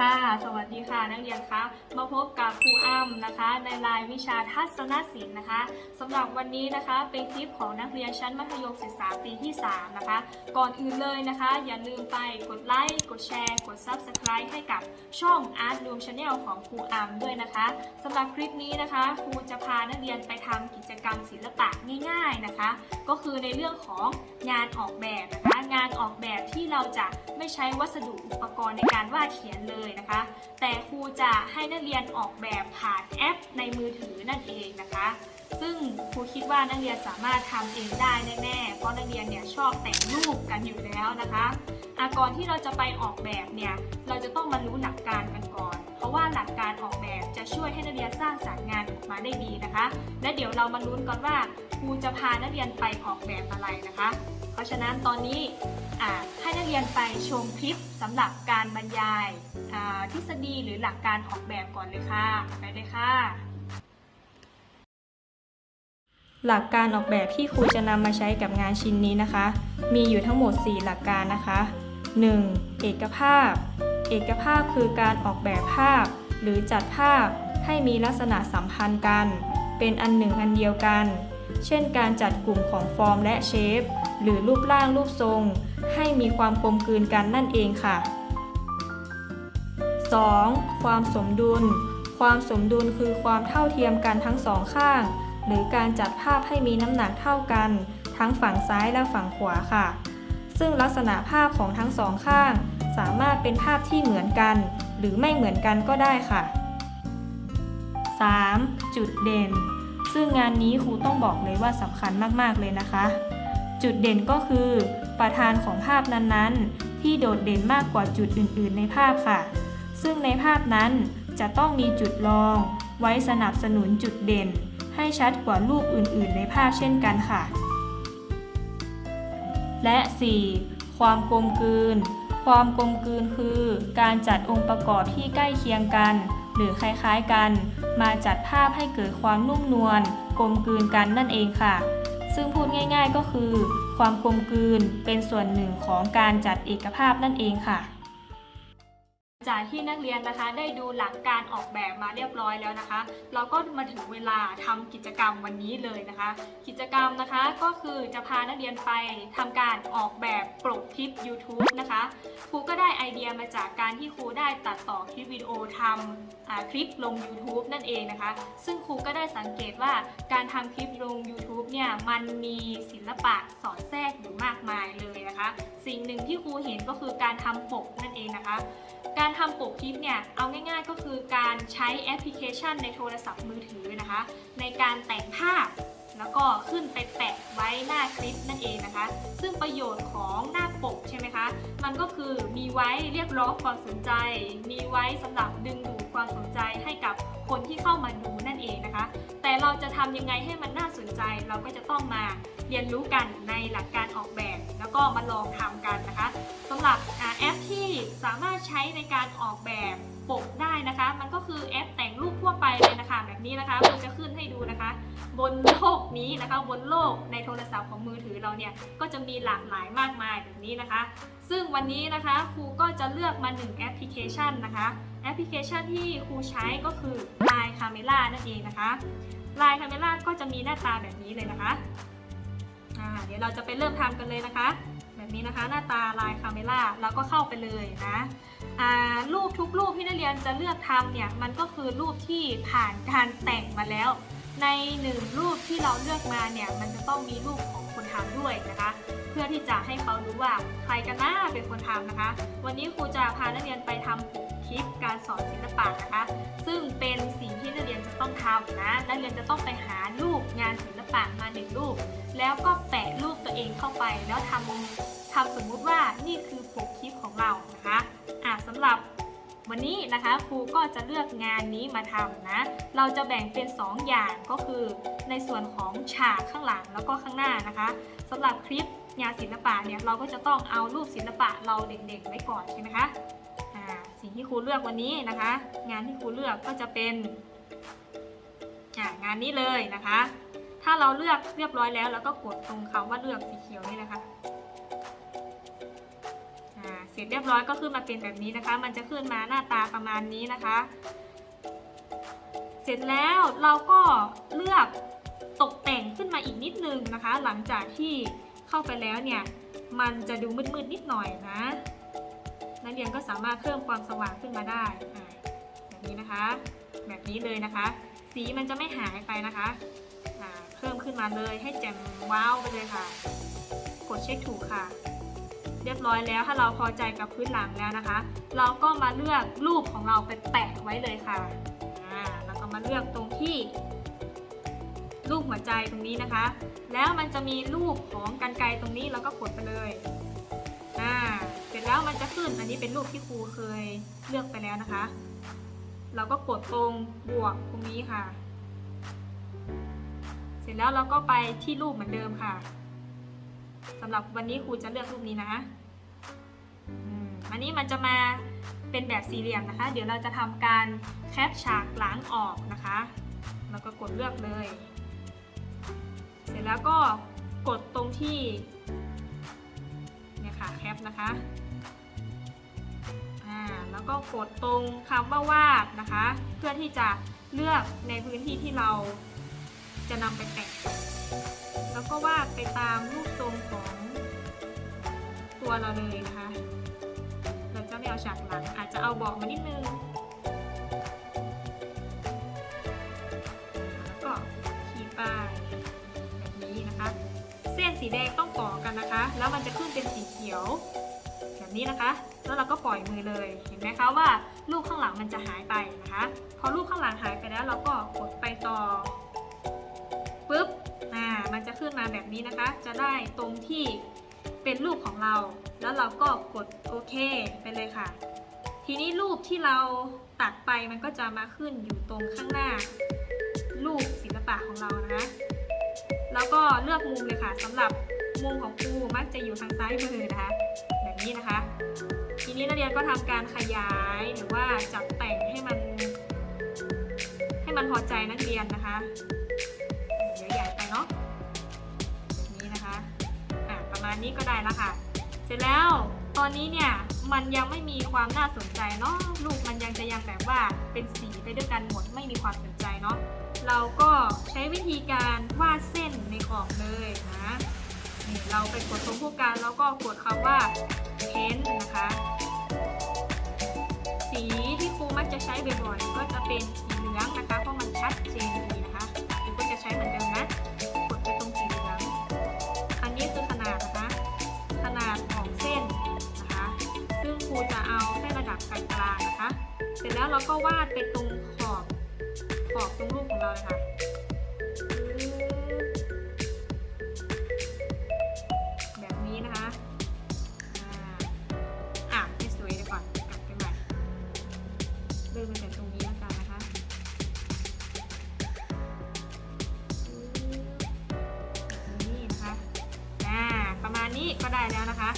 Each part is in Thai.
ค่ะ สวัสดีค่ะ นักเรียนคะ มาพบกับครูอ้ำนะคะ ในรายวิชาทัศนศิลป์นะคะสำหรับวันนี้นะคะเป็นคลิปของนักเรียนชั้นมัธยมศึกษาปีที่ 3 นะคะ ก่อนอื่นเลยนะคะ อย่าลืมไปกดไลค์ กดแชร์ กด Subscribe ให้กับช่อง Art Room Channel ของครูอ้ำด้วยนะคะสำหรับคลิปนี้นะคะครูจะพานักเรียนไปทำกิจกรรมศิลปะง่าย ๆนะคะ ก็คือในเรื่องของงานออกแบบนะคะ งานออกแบบที่เราจะไม่ใช้วัสดุอุปกรณ์ในการวาดเขียนเลยนะคะ แต่ครูจะให้นักเรียนออกแบบผ่านแอปในมือถือนั่นเองนะคะ ซึ่งครูคิดว่านักเรียนสามารถทำเองได้แน่ๆ เพราะนักเรียนเนี่ยชอบแต่งรูปกันอยู่แล้วนะคะอาก่อนที่เราจะไปออกแบบเนี่ย เราจะต้องมารู้หลักการกันก่อน เพราะว่าหลักการออกแบบจะช่วยให้นักเรียนสร้างสรรค์งานออกมาได้ดีนะคะ และเดี๋ยวเรามาลุ้นกันว่าครูจะพานักเรียนไปออกแบบอะไรนะคะ เพราะฉะนั้นตอนนี้ให้นักเรียนไปชมคลิปสำหรับการบรรยายทฤษฎีหรือหลักการออกแบบก่อนเลยค่ะ ไปเลยค่ะ หลักการออกแบบที่ครูจะนำมาใช้กับงานชิ้นนี้นะคะ มีอยู่ทั้งหมด 4 หลักการนะคะ 1. เอกภาพ เอกภาพคือการออกแบบภาพ หรือจัดภาพให้มีลักษณะสัมพันธ์กัน เป็นอันหนึ่งอันเดียวกัน เช่นการจัดกลุ่มของฟอร์มและเชฟ หรือรูปร่างรูปทรง ให้มีความกลมกลืนกันนั่นเองค่ะ 2. ความสมดุล ความสมดุลคือความเท่าเทียมกันทั้งสองข้าง หรือการจัดภาพให้มีน้ำหนักเท่ากัน ทั้งฝั่งซ้ายและฝั่งขวาค่ะ ซึ่งลักษณะภาพของทั้งสองข้าง สามารถเป็นภาพที่เหมือนกัน หรือไม่เหมือนกันก็ได้ค่ะ 3. จุดเด่น ซึ่งงานนี้ครูต้องบอกเลยว่าสำคัญมากๆเลยนะคะ จุดเด่นก็คือ ประธานของภาพนั้นๆ ที่โดดเด่นมากกว่าจุดอื่น ๆ ในภาพค่ะ ซึ่งในภาพนั้นจะต้องมีจุดรอง ไว้สนับสนุนจุดเด่น ให้ชัดกว่ารูปอื่นๆ ในภาพเช่นกันค่ะ และ 4. ความกลมกลืน ความกลมกลืนคือ การจัดองค์ประกอบที่ใกล้เคียงกัน หรือคล้ายๆกัน มาจัดภาพให้เกิดความนุ่มนวลกลมกลืนกันนั่นเองค่ะ ซึ่งพูดง่ายๆก็คือ ความกลมกลืนเป็นส่วนหนึ่งของการจัดเอกภาพนั่นเองค่ะ จากที่นักเรียนนะคะได้ดูหลักการออกแบบมาเรียบร้อยแล้วนะคะ เราก็มาถึงเวลาทำกิจกรรมวันนี้เลยนะคะ กิจกรรมนะคะก็คือจะพานักเรียนไปทำการออกแบบปกคลิป YouTube นะคะครูก็ได้ไอเดียมาจากการที่ครูได้ตัดต่อคลิปวิดีโอทำอคลิปลง YouTube นั่นเองนะคะ ซึ่งครูก็ได้สังเกตว่าการทำคลิปลง YouTube เนี่ยมันมีศิลปะสอดแทรกอยู่มากมายเลย นะคะ สิ่งหนึ่งที่ครูเห็นก็คือการทำปกนั่นเองนะคะ การทำปกคลิปเนี่ยเอาง่าย ๆ ก็คือการใช้แอปพลิเคชันในโทรศัพท์มือถือนะคะ ในการแต่งภาพแล้วก็ขึ้นไปแปะไว้หน้าคลิปนั่นเองนะคะ ซึ่งประโยชน์ของหน้าปกใช่ไหมคะ มันก็คือมีไว้เรียกร้องความสนใจ มีไว้สำหรับดึงดูดความสนใจให้กับคนที่เข้ามาดูนั่นเองนะคะ แต่เราจะทำยังไงให้มันน่าสนใจ เราก็จะต้องมาเรียนรู้กันในหลักการ ก็มาลองทำกันนะคะสำหรับแอปที่สามารถใช้ในการออกแบบปกได้นะคะ มันก็คือแอปแต่งรูปทั่วไปเลยนะคะ แบบนี้นะคะผมจะขึ้นให้ดูนะคะ บนโลกนี้นะคะบนโลกในโทรศัพท์ของมือถือเราเนี่ยก็จะมีหลากหลายมากมายแบบนี้นะคะ ซึ่งวันนี้นะคะครูก็จะเลือกมา1แอปพลิเคชันนะคะแอปพลิเคชันที่ครูใช้ก็คือ Line Camera นั่นเองนะคะ Line Camera ก็จะมีหน้าตาแบบนี้เลยนะคะ อ่าเดี๋ยวเราจะไปเริ่มทำกันเลยนะคะ แบบนี้นะคะหน้าตาลายคาเมล่าเราก็เข้าไปเลยนะอ่ารูปทุกรูปที่นักเรียนจะเลือกทำเนี่ยมันก็คือรูปที่ผ่านการแต่งมาแล้ว ในหนึ่งรูปที่เราเลือกมาเนี่ยมันจะต้องมีรูปของคนทำด้วยนะคะ พื่อที่จะให้เขารู้ว่าใครกันน้าเป็นคนทำนะคะ วันนี้ครูจะพานักเรียนไปทำปกคลิปการสอนศิลปะนะคะ ซึ่งเป็นสิ่งที่นักเรียนจะต้องทำนะนักเรียนจะต้องไปหารูปงานศิลปะมาหนึ่งรูป แล้วก็แปะรูปตัวเองเข้าไป แล้วทำทำสมมุติว่านี่คือปกคลิปของเรานะคะอะสำหรับวันนี้นะคะครูก็จะเลือกงานนี้มาทำนะ เราจะแบ่งเป็น 2 อย่างก็คือ ในส่วนของฉากข้างหลังแล้วก็ข้างหน้านะคะสำหรับคลิป งานศิลปะเนี่ยเราก็จะต้องเอารูปศิลปะเราเด็กๆไว้ก่อนใช่ไหมคะอ่าสิ่งที่ครูเลือกวันนี้นะคะ งานที่ครูเลือกก็จะเป็นงานนี้เลยนะคะ ถ้าเราเลือกเรียบร้อยแล้วเราก็กดตรงคำว่าเลือกสีเขียวนี่นะคะเสร็จเรียบร้อยก็ขึ้นมาเป็นแบบนี้นะคะ มันจะขึ้นมาหน้าตาประมาณนี้นะคะ เสร็จแล้วเราก็เลือกตกแต่งขึ้นมาอีกนิดนึงนะคะ หลังจากที่ เข้าไปแล้วเนี่ยมันจะดูมืดๆนิดหน่อยนะ นักเรียนก็สามารถเพิ่มความสว่างขึ้นมาได้แบบนี้นะคะ แบบนี้เลยนะคะ สีมันจะไม่หายไปนะคะเพิ่มขึ้นมาเลยให้แจ่มว้าวไปเลยค่ะ กดเช็คถูกค่ะ เรียบร้อยแล้วถ้าเราพอใจกับพื้นหลังแล้วนะคะ เราก็มาเลือกรูปของเราไปแปะไว้เลยค่ะแล้วก็มาเลือกตรงที่ รูปหัวใจตรงนี้นะคะ แล้วมันจะมีรูปของกันไกรตรงนี้เราก็กดไปเลยอ่าเสร็จแล้วมันจะขึ้นอันนี้เป็นรูปที่ครูเคยเลือกไปแล้วนะคะ เราก็กดตรงบวกตรงนี้ค่ะ เสร็จแล้วเราก็ไปที่รูปเหมือนเดิมค่ะสำหรับวันนี้ครูจะเลือกรูปนี้นะอันนี้มันจะมาเป็นแบบสี่เหลี่ยมนะคะ เดี๋ยวเราจะทำการแคปฉากหลังออกนะคะ แล้วก็กดเลือกเลย เสร็จแล้วก็กดตรงที่เนี่ยค่ะแคปนะคะอ่าแล้วก็กดตรงคำว่าวาดนะคะ เพื่อที่จะเลือกในพื้นที่ที่เราจะนำไปแปะแล้วก็วาดไปตามรูปทรงของตัวเราเลยนะคะ เราจะไม่เอาฉากหลังอาจจะเอาบอกมานิดนึง สีแดงต้องต่อกันนะคะ แล้วมันจะขึ้นเป็นสีเขียว แบบนี้นะคะ แล้วเราก็ปล่อยมือเลย เห็นไหมคะว่าลูกข้างหลังมันจะหายไปนะคะ พอลูกข้างหลังหายไปแล้ว เราก็กดไปต่อปุ๊บ อ่า มันจะขึ้นมาแบบนี้นะคะ จะได้ตรงที่เป็นรูปของเรา แล้วเราก็กดโอเคไปเลยค่ะ ทีนี้รูปที่เราตัดไปมันก็จะมาขึ้นอยู่ตรงข้างหน้า รูปศิลปะของเรานะคะ แล้วก็เลือกมุมเลยค่ะสำหรับมุมของครูมักจะอยู่ทางซ้ายมือนะคะ แบบนี้นะคะ ทีนี้นักเรียนก็ทำการขยายหรือว่าจัดแต่งให้มัน ให้มันพอใจนักเรียนนะคะเดี๋ยวใหญ่ไปเนาะแบบนี้นะคะอะประมาณนี้ก็ได้แล้วค่ะ เสร็จแล้วตอนนี้เนี่ยมันยังไม่มีความน่าสนใจเนาะลูกมันยังจะยังแบบว่าเป็นสีไปด้วยกันหมดไม่มีความสนใจเนาะ เราก็ใช้วิธีการวาดเส้นในกรอบเลยนะนี่เราไปกดตรงผู้การแล้วก็กดคำว่าเพ้นนะคะ สีที่ครูมักจะใช้บ่อยๆก็จะเป็นสีเหลืองนะคะเพราะมันชัดเจนดีนะคะครูก็จะใช้เหมือนเดิมนะกดไปตรงสีเหลืองอันนี้คือขนาดนะคะ ขนาดของเส้นนะคะ ซึ่งครูจะเอาให้ระดับกลางๆนะคะ เสร็จแล้วเราก็วาดไปตรงขอบ ขอบตรงรูปของเราเลยค่ะแบบนี้นะคะอ่าอะให้สวยเดี๋ยวก่อนกลับไปใหม่เริ่มมาจากตรงนี้แล้วกันนะคะนี่นะคะอ่าประมาณนี้ก็ได้แล้วนะคะ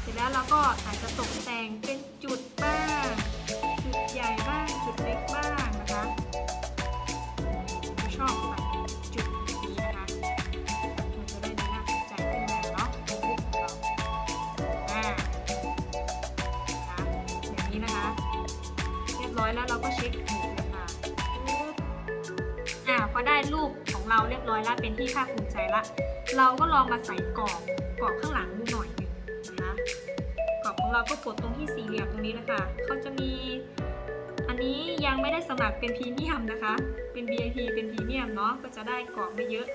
เสร็จแล้วเราก็อาจจะตกแต่งเป็นจุดบ้าง จุดใหญ่บ้าง จุดเล็กบ้าง ได้รูปของเราเรียบร้อยแล้วเป็นที่ภาคภูมิใจละ เราก็ลองมาใส่กรอบกรอบข้างหลังดูหน่อยหนึ่งนะคะกรอบของเราก็กดตรงที่สี่เหลี่ยมตรงนี้นะคะเขาจะมีอันนี้ยังไม่ได้สมัครเป็นพรีเมียมนะคะ เป็น VIP เป็นพรีเมียมเนาะก็จะได้กรอบไม่เยอะ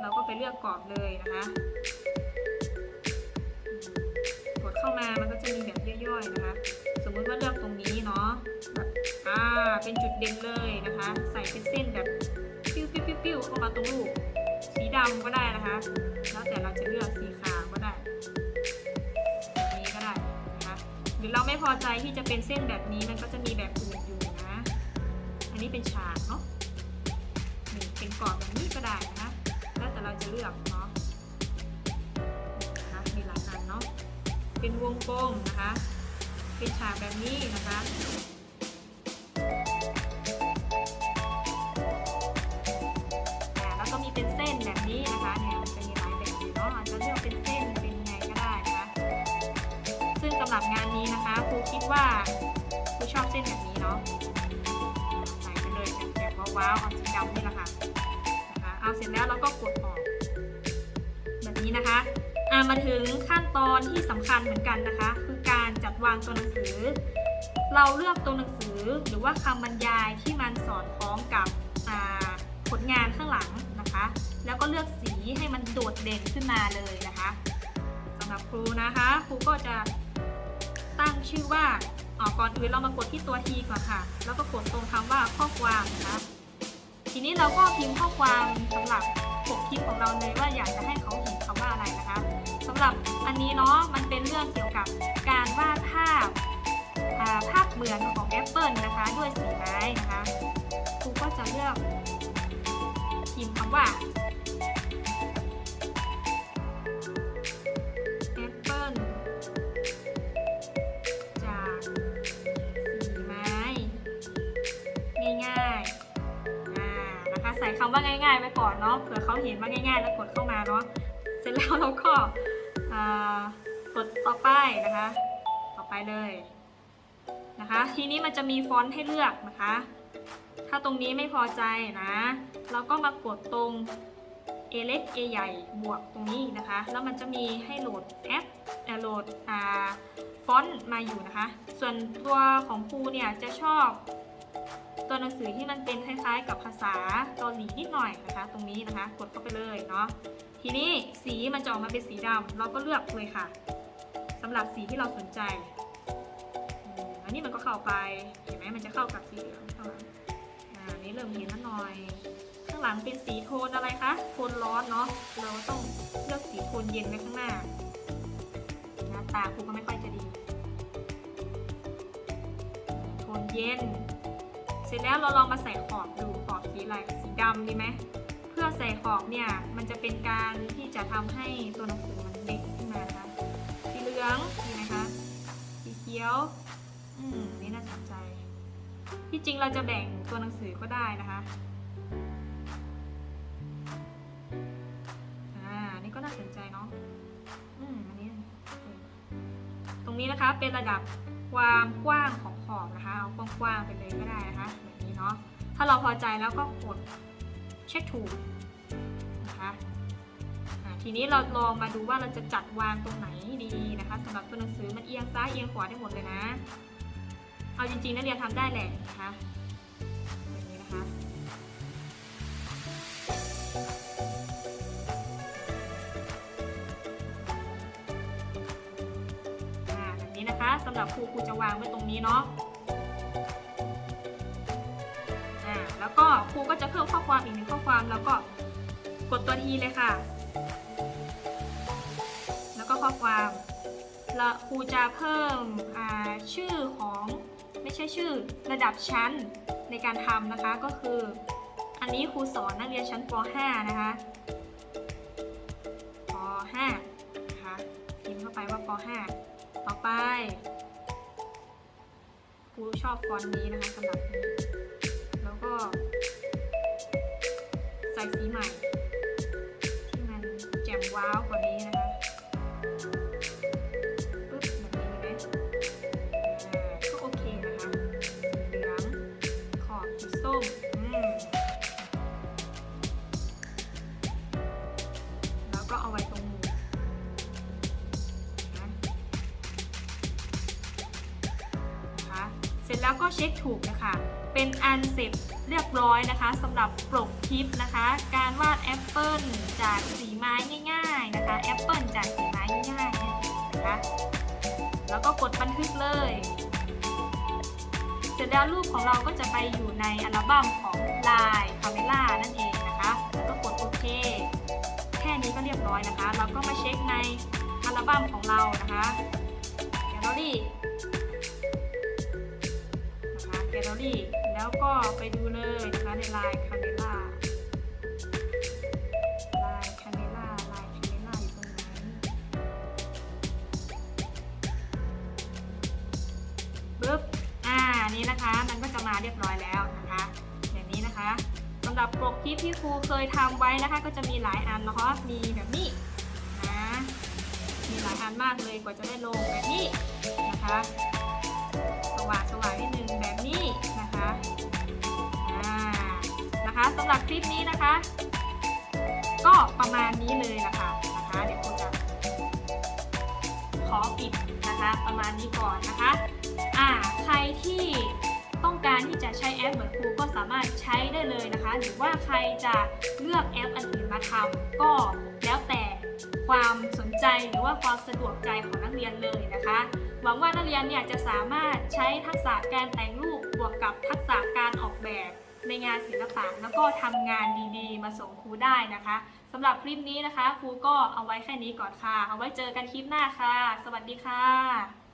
เราก็ไปเลือกกรอบเลยนะคะกดเข้ามามันก็จะมีแบบย่อยๆนะคะ สมมุติว่าเลือกตรงนี้เนาะแบบอ่าเป็นจุดเด่นเลยนะคะ ใส่เป็นเส้นแบบ ปิ้วเข้ามาตรงรูสีดำก็ได้นะคะ แล้วแต่เราจะเลือกสีขาวก็ได้นี้ก็ได้นะคะหรือเราไม่พอใจที่จะเป็นเส้นแบบนี้มันก็จะมีแบบอื่นอยู่นะ อันนี้เป็นฉากเนาะนี่เป็นกรอบแบบนี้ก็ได้นะคะแล้วแต่เราจะเลือกเนาะนะคะมีหลายอันเนาะเป็นวงกลมนะคะ เป็นฉากแบบนี้นะคะ รับงานนี้นะคะครูคิดว่าครูชอบเส้นแบบนี้เนาะใส่ไปเลยแบบว้าวๆเอาสีดำนี่แหละค่ะนะคะเอาเสร็จแล้วเราก็กดออก แบบนี้นะคะอ่ามาถึงขั้นตอนที่สำคัญเหมือนกันนะคะ คือการจัดวางตัวหนังสือ เราเลือกตัวหนังสือหรือว่าคำบรรยายที่มันสอดคล้องกับผลงานข้างหลังนะคะ แล้วก็เลือกสีให้มันโดดเด่นขึ้นมาเลยนะคะสำหรับครูนะคะครูก็จะ ตั้งชื่อว่าอ๋อก่อนอื่นเรามากดที่ตัว T ก่อนค่ะ แล้วก็กดตรงคำว่าข้อความนะคะ ทีนี้เราก็พิมพ์ข้อความสำหรับปกคลิปของเราเลยว่าอยากจะให้เขาเห็นคำว่าอะไรนะคะสำหรับอันนี้เนาะมันเป็นเรื่องเกี่ยวกับการวาดภาพาภาพเหมือนของแอปเปิลนะคะ ด้วยสีไม้นะคะครูก็จะเลือกพิมพ์คำว่า ว่าง่าย ๆ ไว้ก่อนเนาะเผื่อเขาเห็นว่าง่ายๆ แล้วกดเข้ามาเนาะเสร็จแล้วเราก็กดต่อไปนะคะ ต่อไปเลยนะคะ ทีนี้มันจะมีฟอนต์ให้เลือกนะคะ ถ้าตรงนี้ไม่พอใจนะ เราก็มากดตรง A เล็ก A ใหญ่บวกตรงนี้นะคะ แล้วมันจะมีให้โหลดแอปโหลดฟอนต์มาอยู่นะคะ ส่วนตัวของครูเนี่ยจะชอบ ตัวหนังสือที่มันเป็นคล้ายๆ กับภาษาเกาหลีนิดหน่อยนะคะ ตรงนี้นะคะ กดเข้าไปเลยเนาะทีนี้สีมันจะออกมาเป็นสีดำเราก็เลือกเลยค่ะสำหรับสีที่เราสนใจอันนี้มันก็เข้าไปเห็นไหมมันจะเข้ากับสีเหลืองข้างหลังอ่าอันนี้เริ่มเห็นแล้วหน่อย ข้างหลังเป็นสีโทนอะไรคะโทนร้อนเนาะเราต้องเลือกสีโทนเย็นไว้ข้างหน้าหน้าตาครูก็ไม่ค่อยจะดีโทนเย็น เสร็จแล้วเราลองมาใส่ขอบดูขอบสีอะไรสีดำดีไหมเพื่อใส่ขอบเนี่ยมันจะเป็นการที่จะทำให้ตัวหนังสือมันเด่นขึ้นมานะคะสีเหลืองดีไหมคะสีเขียวอืมนี่น่าสนใจ ที่จริงเราจะแบ่งตัวหนังสือก็ได้นะคะอ่านี่ก็น่าสนใจเนาะอืมอันนี้ตรงนี้นะคะเป็นระดับความกว้างของ อบนะคะเอากว้างๆไปเลยก็ได้นะคะแบบนี้เนาะถ้าเราพอใจแล้วก็กดเช็คถูกนะคะทีนี้เราลองมาดูว่าเราจะจัดวางตรงไหนดีนะคะสำหรับตัวหนังสือมันเอียงซ้ายเอียงขวาได้หมดเลยนะ เอาจริงๆนักเรียนทำได้แหละนะคะแบบนี้นะคะแบบนี้นะคะสำหรับครูครูจะวางไว้ตรงนี้เนาะ รูก็จะเพิ่มข้อความอีกหนึ่งข้อความ แล้วก็กดตัวทีเลยค่ะ แล้วก็ข้อความแล้วครูจะเพิ่มชื่อของไม่ใช่ชื่อระดับชั้นในการทำนะคะก็คือ อันนี้ครูสอนนักเรียนชั้นป .5 นะคะป .5 นะคะพิมพ์เข้าไปว่าป .5 ต่อไปครูชอบฟอนต์นี้นะคะสำหรับนี้แล้วก็ ส่สีใหม่ที่มันแจ่มว้าวกว่านี้นะคะปึ๊บแบบนี้ไหมอ่าก็โอเคนะคะสีเหลืองขอบสีส้มแล้วก็เอาไว้ตรงมุมนะนะคะเสร็จแล้วก็เช็คถูกนะคะเป็นอันเสร็จ เรียบร้อยนะคะสำหรับปลกคลิปนะคะ การวาดแอปเปิลจากสีไม้ง่าย ๆนะคะแอปเปิลจากสีไม้ง่ายๆนะคะแล้วก็กดบันทึกเลย เสร็จแล้วรูปของเราก็จะไปอยู่ในอัลบั้มของลายคาเมล่านั่นเองนะคะ แล้วก็กดโอเค แค่นี้ก็เรียบร้อยนะคะ เราก็มาเช็คในอัลบั้มของเรานะคะแกลเลอรี่นะคะแกลเลอรี่ ไปดูเลยนะคะในลายคาเมล่าลายคาเมล่าลายคาเมล่าอยู่ตรงไหนปึ๊บอ่านี่นะคะมันก็จะมาเรียบร้อยแล้วนะคะอย่างนี้นะคะสำหรับปกคลิปที่ครูเคยทำไว้นะคะ ก็จะมีหลายอันนะคะมีแบบนี้นะมีหลายนานมากเลยกว่าจะได้ลงแบบนี้นะคะ สว่างสว่างนิดนึงแบบนี้ นะคะสำหรับคลิปนี้นะคะ ก็ประมาณนี้เลยละคะนะคะเดี๋ยวคุณจะขอปิดนะคะประมาณนี้ก่อนนะคะอ่าใครที่ต้องการที่จะใช้แอปเหมือนครูก็สามารถใช้ได้เลยนะคะ หรือว่าใครจะเลือกแอปอันอื่นมาทำก็แล้วแต่ความสนใจหรือว่าความสะดวกใจของนักเรียนเลยนะคะ หวังว่านักเรียนเนี่ยจะสามารถใช้ทักษะการแต่งรูปบวกกับทักษะการออกแบบ ในงานศิลปะแล้วก็ทำงานดีๆ มาส่งครูได้นะคะสำหรับคลิปนี้นะคะ ครูก็เอาไว้แค่นี้ก่อนค่ะ เอาไว้เจอกันคลิปหน้าค่ะ สวัสดีค่ะ